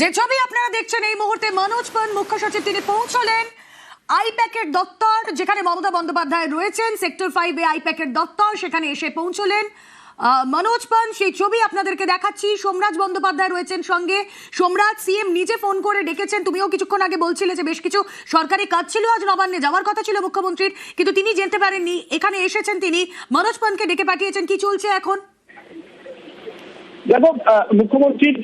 যে ছবি আপনারা দেখছেন এই মুহূর্তে মনোজ পান, মুখ্য সচিব, তিনি পৌঁছলেন আইপ্যাকের দপ্তর, যেখানে মমতা বন্দ্যোপাধ্যায় রয়েছেন, সেক্টর ফাইভে আইপ্যাকের দপ্তর, সেখানে এসে পৌঁছলেন। মনোজ পান, সেই ছবি আপনাদেরকে দেখাচ্ছি। সোমরাজ বন্দ্যোপাধ্যায় রয়েছেন সঙ্গে। সোমরাজ, সিএম নিজে ফোন করে ডেকেছেন। তুমিও কিছুক্ষণ আগে বলছিলে যে বেশ কিছু সরকারি কাজ ছিল আজ নবান্নে, যাওয়ার কথা ছিল মুখ্যমন্ত্রীর, কিন্তু তিনি যেতে পারেননি। এখানে এসেছেন তিনি। মনোজ পানকে ডেকে পাঠিয়েছেন। কি চলছে এখন? দেখো মুখ্যমন্ত্রীর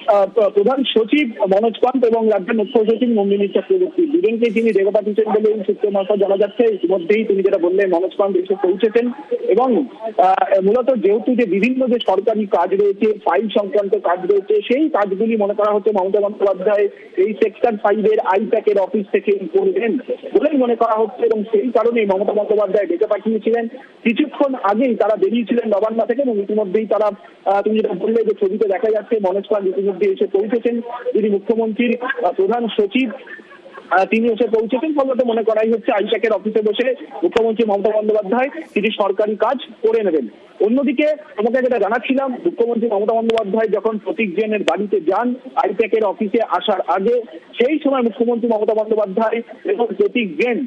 প্রধান সচিব মনোজ পান্ত এবং রাজ্যের মুখ্য সচিব নন্দিনী চক্রবর্তী। দুজনকে তিনি ডেকে পাঠিয়েছেন বলে সূত্র মারফত জানা যাচ্ছে। ইতিমধ্যেই তিনি যেটা বললেন, মনোজ পান্ত এসে পৌঁছেছেন এবং মূলত যেহেতু যে বিভিন্ন যে সরকারি কাজ রয়েছে ফাইল সংক্রান্ত কাজ রয়েছে, সেই কাজগুলি মনে করা হচ্ছে মমতা বন্দ্যোপাধ্যায় এই সেক্টর ফাইভের আইপ্যাকের অফিস থেকে করবেন বলেই মনে করা হচ্ছে এবং সেই কারণেই মমতা বন্দ্যোপাধ্যায় ডেকে পাঠিয়েছিলেন। কিছুক্ষণ আগেই তারা বেরিয়েছিলেন নবান্ন থেকে এবং ইতিমধ্যেই তারা তুমি যেটা বললে যে ছবিতে দেখা যাচ্ছে, মনোজ পাল ইতিমধ্যে এসে পৌঁছেছেন, যিনি মুখ্যমন্ত্রীর প্রধান সচিব তিনি এসে পৌঁছেছেন, ফলত মনে করাই হচ্ছে আইসাকের অফিসে বসে মুখ্যমন্ত্রী মমতা বন্দ্যোপাধ্যায় তিনি সরকারি কাজ করে নেবেন। অন্যদিকে আমাকে যেটা জানাচ্ছিলাম, মুখ্যমন্ত্রী মমতা বন্দ্যোপাধ্যায় যখন প্রতীক জেনের বাড়িতে যান আইপ্যাকের অফিসে আসার আগে, সেই সময় মুখ্যমন্ত্রী মমতা বন্দ্যোপাধ্যায় এবং প্রতীক জেন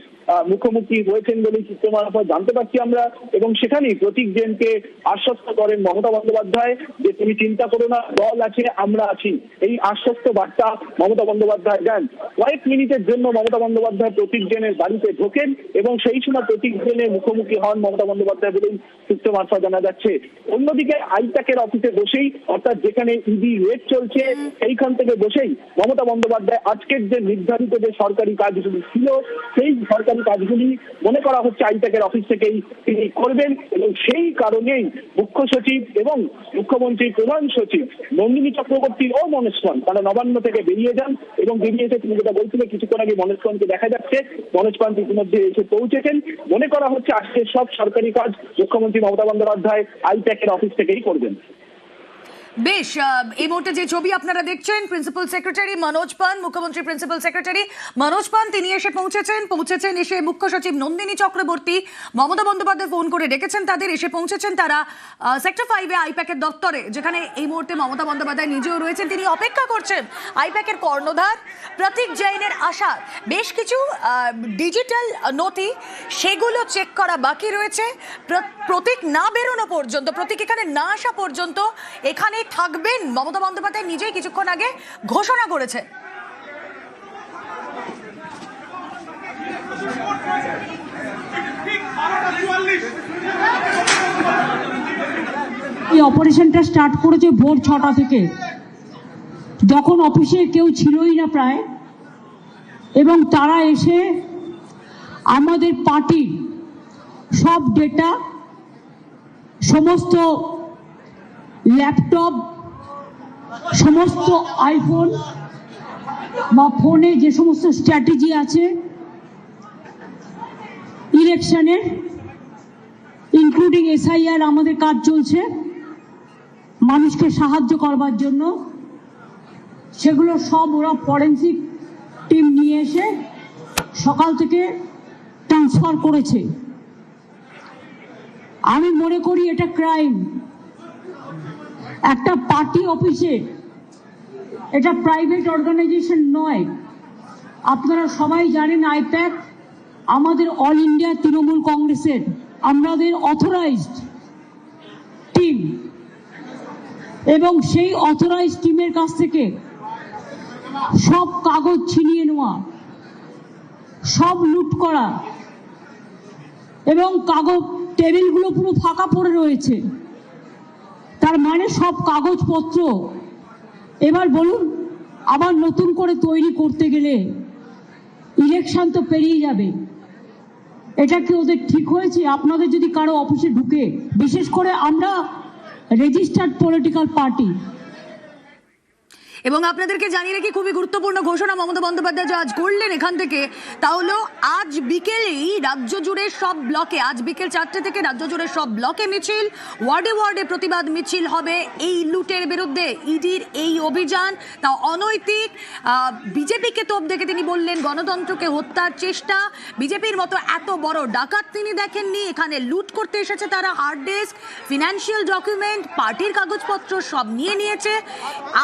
মুখোমুখি হয়েছেন বলেই সূত্র মারফত জানতে পারছি আমরা। এবং সেখানেই প্রতীক জেনকে আশ্বস্ত করেন মমতা বন্দ্যোপাধ্যায় যে তুমি চিন্তা করো না, দল আছে, আমরা আছি। এই আশ্বস্ত বার্তা মমতা বন্দ্যোপাধ্যায় দেন। কয়েক মিনিটের জন্য মমতা বন্দ্যোপাধ্যায় প্রতীক জেনের বাড়িতে ঢোকেন এবং সেই সময় প্রতীক জেনের মুখোমুখি হন মমতা বন্দ্যোপাধ্যায় বলেই সূত্র মারফত জানা যাচ্ছে। অন্যদিকে আইপ্যাকের অফিসে বসেই অর্থাৎ যেখানে ইডি রেড চলছে সেইখান থেকে বসেই মমতা বন্দ্যোপাধ্যায় আজকের যে নির্ধারিত যে সরকারি কাজগুলি ছিল সেই সরকারি কাজগুলি মনে করা হচ্ছে আইপ্যাকের অফিস থেকেই তিনি করবেন এবং সেই কারণেই মুখ্য সচিব এবং মুখ্যমন্ত্রীর প্রধান সচিব নন্দিনী চক্রবর্তী ও মনোজ তারা নবান্ন থেকে বেরিয়ে যান এবং বেরিয়ে এসে তুমি যেটা বলছিলে কিছুক্ষণ আগে মনোজ পানকে দেখা যাচ্ছে। মনোজ পান ইতিমধ্যে এসে পৌঁছেছেন। মনে করা হচ্ছে আজকে সব সরকারি কাজ মুখ্যমন্ত্রী মমতা বন্দ্যোপাধ্যায় আইপ্যাকের অফিস থেকেই করবেন। বেশ এই মুহূর্তে যে ছবি আপনারা দেখছেন প্রিন্সিপাল সেক্রেটারি মনোজ পান, মুখ্যমন্ত্রী প্রিন্সিপাল সেক্রেটারি মনোজ পান, তিনি এসে পৌঁছেছেন পৌঁছেছেন, এসে মুখ্য সচিব নন্দিনী চক্রবর্তী, মমতা বন্দ্যোপাধ্যায় ফোন করে ডেকেছেন তাদের, এসে পৌঁছেছেন তারা সেক্টর ফাইভে আইপ্যাকের দপ্তরে, যেখানে এই মুহূর্তে মমতা বন্দ্যোপাধ্যায় নিজেও রয়েছেন, তিনি অপেক্ষা করছেন আইপ্যাকের কর্ণধার প্রতীক জৈনের আশা। বেশ কিছু ডিজিটাল নথি, সেগুলো চেক করা বাকি রয়েছে প্রতীক না বেরোনো পর্যন্ত, প্রতীক এখানে না আসা পর্যন্ত, এখানে থাকবেন। মমতা বন্দ্যোপাধ্যায় নিজেই কিছুক্ষণ আগে ঘোষণা করেছে। এই অপারেশনটা স্টার্ট করেছে ভোর ছটা থেকে। যখন অফিসে কেউ ছিলই না প্রায়, এবং তারা এসে আমাদের পার্টির সব ডেটা, সমস্ত ল্যাপটপ, সমস্ত আইফোন বা ফোনে যে সমস্ত স্ট্র্যাটেজি আছে ইলেকশনের ইনক্লুডিং এসআইআর আমাদের কাজ চলছে, মানুষকে সাহায্য করবার জন্য। সেগুলো সব ওরা ফরেন্সিক টিম নিয়ে এসে সকাল থেকে ট্রান্সফার করেছে। আমি মনে করি এটা ক্রাইম একটা পার্টি অফিসে, এটা প্রাইভেট অর্গানাইজেশন নয়। আপনারা সবাই জানেন আইপ্যাক, আমাদের অল ইন্ডিয়া তৃণমূল কংগ্রেসের, আমাদের অথরাইজড টিম এবং সেই অথরাইজ টিমের কাছ থেকে সব কাগজ ছিনিয়ে নেওয়া, সব লুট করা, এবং কাগজ, টেবিলগুলো পুরো ফাঁকা পড়ে রয়েছে। তার মানে সব কাগজপত্র। এবার বলুন, আবার নতুন করে তৈরি করতে গেলে ইলেকশন তো পেরিয়ে যাবে। এটা কি ওদের ঠিক হয়েছে? আপনাদের যদি কারও অফিসে ঢুকে, বিশেষ করে আমরা রেজিস্টার্ড পলিটিক্যাল পার্টি এবং আপনাদেরকে জানিয়ে রেখে, খুবই গুরুত্বপূর্ণ ঘোষণা মমতা বন্দ্যোপাধ্যায় আজ করলেন এখান থেকে তা হলো আজ বিকেলেই রাজ্য জুড়ে সব ব্লকে, আজ বিকেল চারটে থেকে রাজ্য জুড়ে সব ব্লকে মিছিল, ওয়ার্ডে ওয়ার্ডে প্রতিবাদ মিছিল হবে এই লুটের বিরুদ্ধে। ইডির এই অভিযান, তা অনৈতিক। বিজেপিকে তোপ দেখে তিনি বললেন, গণতন্ত্রকে হত্যার চেষ্টা। বিজেপির মতো এত বড় ডাকাত তিনি দেখেননি। এখানে লুট করতে এসেছে তারা হার্ড ডিস্ক ফিনান্সিয়াল ডকুমেন্ট পার্টির কাগজপত্র সব নিয়ে নিয়েছে।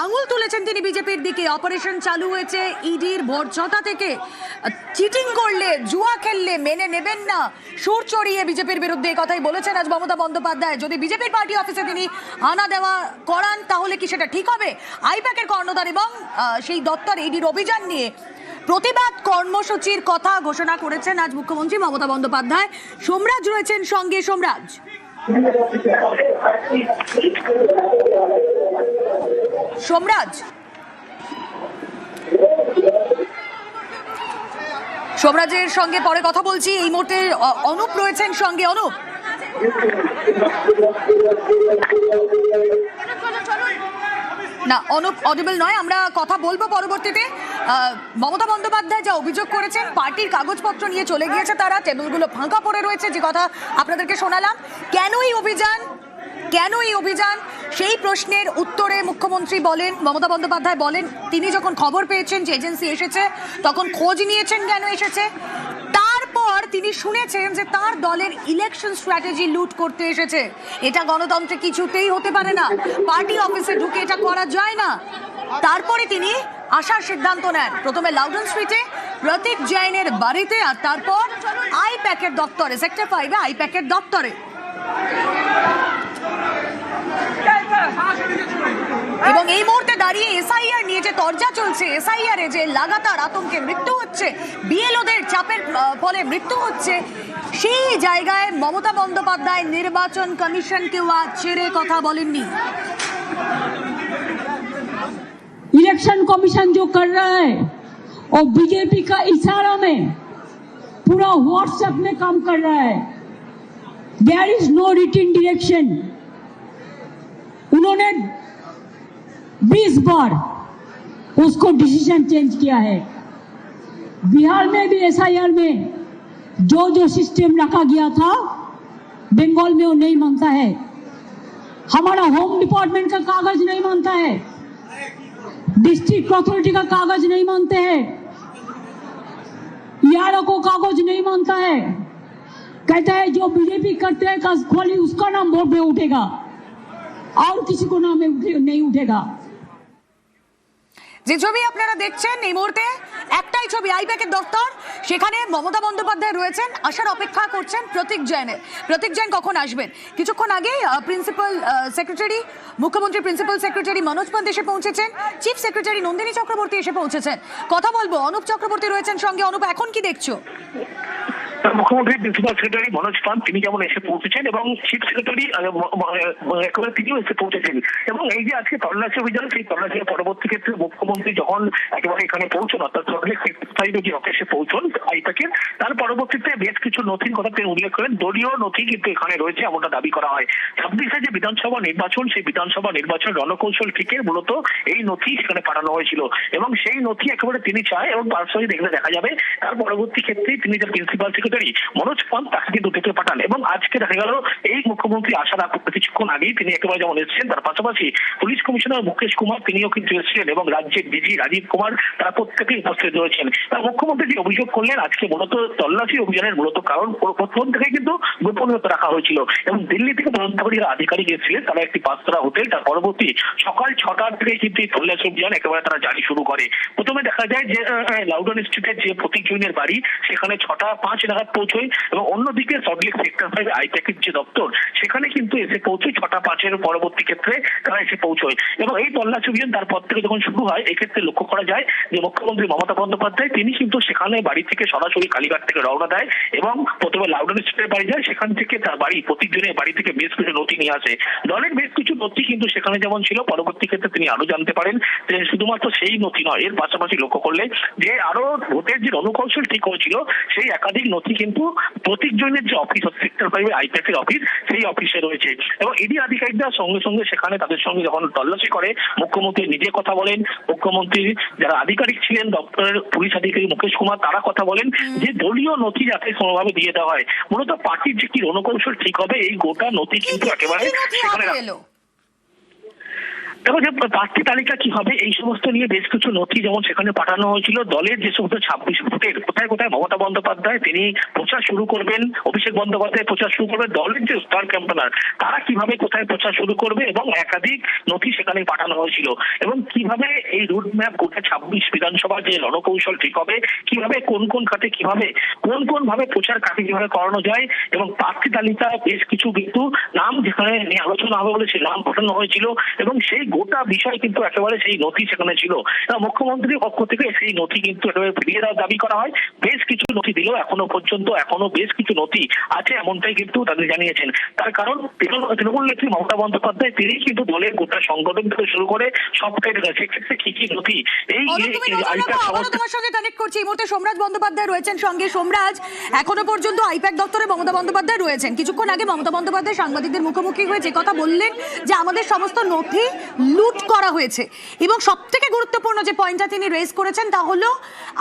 আঙুল তুলেছেন তিনি বিজেপির দিকে অপারেশন চালু হয়েছে, ইডির বর্জতা থেকে চিটিং করলে, জুয়া খেললে মেনে নেবেন না। সুর চড়িয়ে বিজেপির বিরুদ্ধে এই কথাই বলেছেন আজ মমতা বন্দ্যোপাধ্যায়। যদি বিজেপির পার্টি অফিসে তিনি আনা দেওয়া করান, তাহলে কি সেটা ঠিক হবে? আইপ্যাকের কর্ণধার এবং সেই দপ্তর ইডির অভিযান নিয়ে প্রতিবাদ কর্মসূচির কথা ঘোষণা করেছেন আজ মুখ্যমন্ত্রী মমতা বন্দ্যোপাধ্যায়। সোমরাজ রয়েছেন সঙ্গে, সোমরাজ। সোমরাজ সোমরাজের সঙ্গে পরে কথা বলছি। এই মুহূর্তে অনুপ রয়েছেন সঙ্গে। অনুপ। না, অনুপ অডিবল নয়। আমরা কথা বলব পরবর্তীতে। মমতা বন্দ্যোপাধ্যায় যা অভিযোগ করেছেন, পার্টির কাগজপত্র নিয়ে চলে গিয়েছে তারা, টেবিলগুলো ফাঁকা পড়ে রয়েছে, যে কথা আপনাদেরকে শোনালাম। কেন এই অভিযান? কেন এই অভিযান? সেই প্রশ্নের উত্তরে মুখ্যমন্ত্রী বলেন, মমতা বন্দ্যোপাধ্যায় বলেন, তিনি যখন খবর পেয়েছেন যে এজেন্সি এসেছে, তখন খোঁজ নিয়েছেন কেন এসেছে? তারপর তিনি শুনেছেন যে তার দলের ইলেকশন স্ট্র্যাটেজি লুট করতে এসেছে। এটা গণতন্ত্রে কিছুতেই হতে পারে না। পার্টি অফিসে ঢুকে এটা করা যায় না। তারপরে তিনি আসার সিদ্ধান্ত নেন। প্রথমে লাউডন স্ট্রিটে প্রতীক জৈনের বাড়িতে, আর তারপর আই প্যাকের দপ্তরে, সেক্টর ফাইভে আই প্যাকের দপ্তরে। এবং এই মুহূর্তে দাঁড়িয়ে এসআইআর নিয়ে যে তরজা চলছে এসআইআর এ যে লাগাতার আতঙ্কে মৃত্যু হচ্ছে বিএলওদের চাপের আহ, ফলে মৃত্যু হচ্ছে সেই জায়গায় মমতা বন্দ্যোপাধ্যায় নির্বাচন কমিশনকেও আজ ছেড়ে কথা বলেননি इलेक्शन कमीशन जो कर रहा है और बीजेपी का इशारा में पूरा व्हाट्सएप में काम कर रहा है there is no written direction उन्होंने 20 बार उसको डिसीज़न चेंज किया है। बिहार में भी एसआईआर में जो जो सिस्टम रखा गया था बंगाल में वो नहीं मानता है। हमारा होम डिपार्टमेंट का कागज़ नहीं मानता है। डिस्ट्रिक्ट अथॉरिटी का कागज़ नहीं मानते हैं। यारों को कागज़ नहीं मानता है। कहता है जो बीजेपी करते हैं खाली उसका नाम वोट में उठेगा। और किसी को नाम में उठे, नहीं उठेगा যে ছবি আপনারা দেখছেন এই মুহূর্তে একটাই ছবি আইপ্যাকের দপ্তর সেখানে মমতা বন্দ্যোপাধ্যায় রয়েছেন আসার অপেক্ষা করছেন প্রতীক জৈনের প্রতীক জৈন কখন আসবেন কিছুক্ষণ আগে প্রিন্সিপাল সেক্রেটারি মুখ্যমন্ত্রী প্রিন্সিপাল সেক্রেটারি মনোজ পন্ত এসে পৌঁছেছেন চিফ সেক্রেটারি নন্দিনী চক্রবর্তী এসে পৌঁছেছেন কথা বলবো অনুপ চক্রবর্তী রয়েছেন সঙ্গে অনুপ এখন কি দেখছো মুখ্যমন্ত্রী প্রিন্সিপাল সেক্রেটারি মনোজ পান তিনি যেমন এসে পৌঁছেছেন এবং চিফ সেক্রেটারি তিনিও এসে পৌঁছেছেন। এবং এই যে আজকে তল্লাশি অভিযান, সেই তল্লাশির পরবর্তী ক্ষেত্রে মুখ্যমন্ত্রী যখন একেবারে এখানে পৌঁছন, অর্থাৎ সরকারি যে অফিসে পৌঁছন আইপ্যাকের তার পরবর্তীতে বেশ কিছু নথির কথা তিনি উল্লেখ করেন। দলীয় নথি কিন্তু এখানে রয়েছে, এমনটা দাবি করা হয়। ছাব্বিশে যে বিধানসভা নির্বাচন, সেই বিধানসভা নির্বাচন রণকৌশল থেকে মূলত এই নথি সেখানে পাঠানো হয়েছিল। এবং সেই নথি একেবারে তিনি চায় এবং তার দেখলে দেখা যাবে, তার পরবর্তী ক্ষেত্রে তিনি যে প্রিন্সিপাল সেক্রেটারি মনোজ পন্ত তাকে কিন্তু ডেকে পাঠান। এবং আজকে দেখা গেল, এই মুখ্যমন্ত্রী আসার কিছুক্ষণ আগেই তিনি একেবারে যেমন এসেছেন, তার পাশাপাশি পুলিশ কমিশনার মুকেশ কুমার তিনিও কিন্তু এসেছিলেন এবং রাজ্যের ডিজি রাজীব কুমার তারা প্রত্যেকেই উপস্থিত রয়েছেন। তার মুখ্যমন্ত্রী যে অভিযোগ করলেন, আজকে মূলত তল্লাশি অভিযানের মূলত কারণ প্রথম থেকে কিন্তু গোপনীয়তা রাখা হয়েছিল। এবং দিল্লি থেকে তদন্তকারী যারা আধিকারিক এসেছিলেন, তারা একটি পাঁচতলা হোটেল, তার পরবর্তী সকাল ছটার থেকে কিন্তু এই তল্লাশি অভিযান একেবারে তারা জারি শুরু করে। প্রথমে দেখা যায় যে লাউডন স্ট্রিটের যে প্রতীক জৈনের বাড়ি, সেখানে ছটা পাঁচ নাগাদ পৌঁছয় এবং অন্যদিকে সল্টলেক সেক্টর ফাইভ আইপ্যাকের যে দপ্তর, সেখানে কিন্তু এসে পৌঁছয় ছটা পাঁচের পরবর্তী ক্ষেত্রে তারা এসে পৌঁছয়। এবং এই তল্লাশি অভিযান তারপর থেকে যখন শুরু হয় এক্ষেত্রে লক্ষ্য করা যায় যে মুখ্যমন্ত্রী মমতা বন্দ্যোপাধ্যায়, তিনি কিন্তু সেখানে বাড়ি থেকে সরাসরি কালীঘাট থেকে রওনা দেয় এবং প্রথমে লাউডন স্ট্রিটের বাড়ি যায়, সেখান থেকে তার বাড়ি প্রতিদিনের বাড়ি থেকে বেশ কিছু নথি নিয়ে আসে। দলের বেশ কিছু নথি কিন্তু সেখানে যেমন ছিল, পরবর্তী ক্ষেত্রে তিনি আরও জানতে পারেন যে শুধুমাত্র সেই নথি নয়, এর পাশাপাশি লক্ষ্য করলে যে আরও ভোটের যে রণকৌশল ঠিক হয়েছিল, সেই একাধিক নথি কিন্তু প্রতীক জৈনের যে অফিস সেক্টর ফাইভে আইপ্যাকের অফিস সেই অফিসে রয়েছে। এবং ইডি আধিকারিকরা সঙ্গে সঙ্গে সেখানে তাদের সঙ্গে যখন তল্লাশি করে মুখ্যমন্ত্রী নিজে কথা বলেন। মুখ্যমন্ত্রী যারা আধিকারিক ছিলেন দপ্তরের পুলিশ আধিকারিক মুকেশ কুমার তারা কথা বলেন যে দলীয় নথি যাতে কোনোভাবে দিয়ে দেওয়া হয়। মূলত পার্টির যে কি রণকৌশল ঠিক হবে এই গোটা নথি কিন্তু একেবারে সেখানে দেখো, যে প্রার্থী তালিকা কি হবে? এই সমস্ত নিয়ে বেশ কিছু নথি যেমন সেখানে পাঠানো হয়েছিল। দলের যে সমস্ত ছাব্বিশ ভোটের কোথায় কোথায় মমতা বন্দ্যোপাধ্যায়, তিনি প্রচার শুরু করবেন, অভিষেক বন্দ্যোপাধ্যায় প্রচার শুরু করবে, দলের যে স্টার ক্যাম্পেনার তারা কীভাবে কোথায় প্রচার শুরু করবে এবং একাধিক নথি সেখানে পাঠানো হয়েছিল এবং কীভাবে এই রুট ম্যাপ গোটা ছাব্বিশ বিধানসভা যে রণকৌশল ঠিক হবে, কীভাবে, কোন কোন খাতে কীভাবে, কোন কোন ভাবে প্রচার কাকে কীভাবে করানো যায় এবং প্রার্থী তালিকা বেশ কিছু কিন্তু নাম যেখানে নিয়ে আলোচনা হবে বলে সেই নাম পাঠানো হয়েছিল এবং সেই গোটা বিষয় কিন্তু একেবারে সেই নথি সেখানে ছিল। মুখ্যমন্ত্রীর পক্ষ থেকে সেই নথি কিন্তু একেবারে ফিরিয়ে দেওয়ার দাবি করা হয়। বেশ কিছু নথি দিলেও এখনও পর্যন্ত এখনও বেশ কিছু নথি আছে এমনটাই কিন্তু তাদের জানিয়েছেন। তার কারণ তৃণমূল নেত্রী মমতা বন্দ্যোপাধ্যায় তিনি কিন্তু দলের গোটা সংগঠন থেকে শুরু করে সবটাই সেক্ষেত্রে কি কি নথি? এই অরুণ, তুমি এই নজর আইপ্যাড রাখো, আবারও সমস্ত তোমার সঙ্গে কানেক্ট করছি। এই মুহূর্তে সোমরাজ বন্দ্যোপাধ্যায় রয়েছেন সঙ্গে। সোমরাজ এখনও পর্যন্ত আইপ্যাক দপ্তরে মমতা বন্দ্যোপাধ্যায় রয়েছেন। কিছুক্ষণ আগে মমতা বন্দ্যোপাধ্যায় সাংবাদিকদের মুখোমুখি হয়ে যে কথা বললেন যে আমাদের সমস্ত নথি লুট করা হয়েছে। এবং সব থেকে গুরুত্বপূর্ণ যে পয়েন্টটা তিনি রেজ করেছেন তা হলো,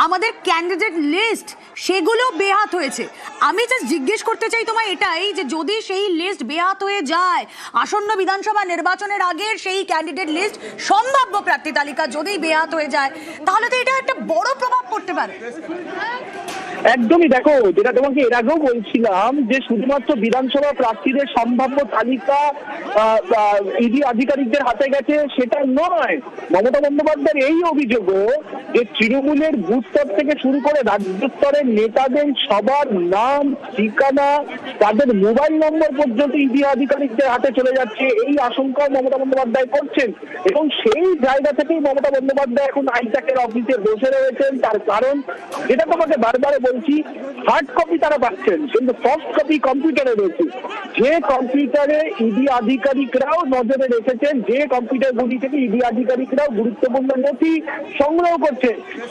আমাদের ক্যান্ডিডেট লিস্ট সেগুলো বেহাত হয়েছে। আমি জাস্ট জিজ্ঞেস করতে চাই তোমায় এটাই যে যদি সেই লিস্ট বেহাত হয়ে যায়, আসন্ন বিধানসভা নির্বাচনের আগের সেই ক্যান্ডিডেট লিস্ট সম্ভাব্য প্রার্থী তালিকা যদি বেহাত হয়ে যায়, তাহলে তো এটা একটা বড় প্রভাব পড়তে পারে। একদমই দেখো, যেটা তোমাকে এর আগেও বলছিলাম যে শুধুমাত্র বিধানসভা প্রার্থীদের সম্ভাব্য তালিকা ইডি আধিকারিকদের হাতে গেছে, সেটা নয়। মমতা বন্দ্যোপাধ্যায়ের এই অভিযোগও যে তৃণমূলের বুথ থেকে শুরু করে রাজ্য স্তরের নেতাদের সবার নাম, ঠিকানা, তাদের মোবাইল নম্বর পর্যন্ত ইডি আধিকারিকদের হাতে চলে যাচ্ছে। এই আশঙ্কাও মমতা বন্দ্যোপাধ্যায় করছেন এবং সেই জায়গা থেকেই মমতা বন্দ্যোপাধ্যায় এখন আইপ্যাকের অফিসে বসে রয়েছেন। তার কারণ, যেটা তোমাকে বারবার বলছি হার্ড কপি তারা পাচ্ছেন, কিন্তু সফট কপি কম্পিউটারে রয়েছে। যে কম্পিউটারে ইডি আধিকারিকরাও নজরে রেখেছেন, যে কম্পিউটার কম্পিউটারগুলি থেকে ইডি আধিকারিকরাও গুরুত্বপূর্ণ নথি সংগ্রহ করছে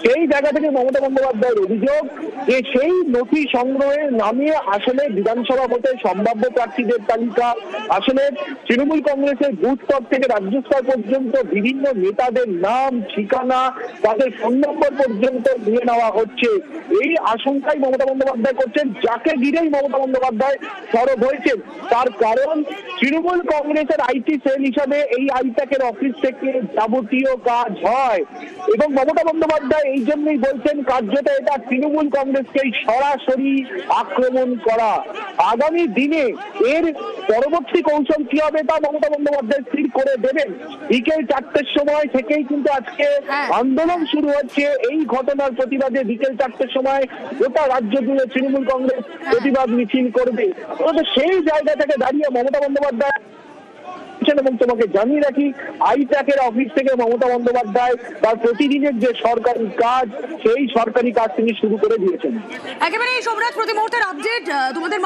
সেই জায়গা থেকে মমতা বন্দ্যোপাধ্যায়ের অভিযোগ যে সেই নথি সংগ্রহের নামে আসলে বিধানসভা ভোটে সম্ভাব্য প্রার্থীদের তালিকা, আসলে তৃণমূল কংগ্রেসের বুথ স্তর থেকে রাজ্য স্তর পর্যন্ত বিভিন্ন নেতাদের নাম, ঠিকানা, তাদের ফোন নম্বর পর্যন্ত নিয়ে নেওয়া হচ্ছে। এই আশঙ্কাই মমতা বন্দ্যোপাধ্যায় করছেন, যাকে ঘিরেই মমতা বন্দ্যোপাধ্যায় সরব হয়েছেন। তার কারণ, তৃণমূল কংগ্রেসের আইটি সেল হিসাবে এই আইপ্যাকের অফিস থেকে যাবতীয় কাজ হয়। এবং মমতা এই জন্যই বলছেন কার্যত এটা তৃণমূল কংগ্রেসকেই সরাসরি আক্রমণ করা। আগামী দিনে এর পরবর্তী কৌশল কি হবে তা মমতা বন্দ্যোপাধ্যায় স্থির করে দেবেন। বিকেল চারটের সময় থেকেই কিন্তু আজকে হ্যাঁ। আন্দোলন শুরু হচ্ছে। এই ঘটনার প্রতিবাদে বিকেল চারটের সময় গোটা রাজ্য জুড়ে তৃণমূল কংগ্রেস প্রতিবাদ মিছিল করবে। সেই জায়গা থেকে দাঁড়িয়ে মমতা বন্দ্যোপাধ্যায় বলছেন এবং তোমাকে জানিয়ে রাখি আইপ্যাকের অফিস থেকে মমতা বন্দ্যোপাধ্যায় তার প্রতিদিনের যে সরকারি কাজ, সেই সরকারি কাজ তিনি শুরু করে দিয়েছেন। একেবারে এই সম্রাট প্রতি মুহূর্তের আপডেট তোমাদের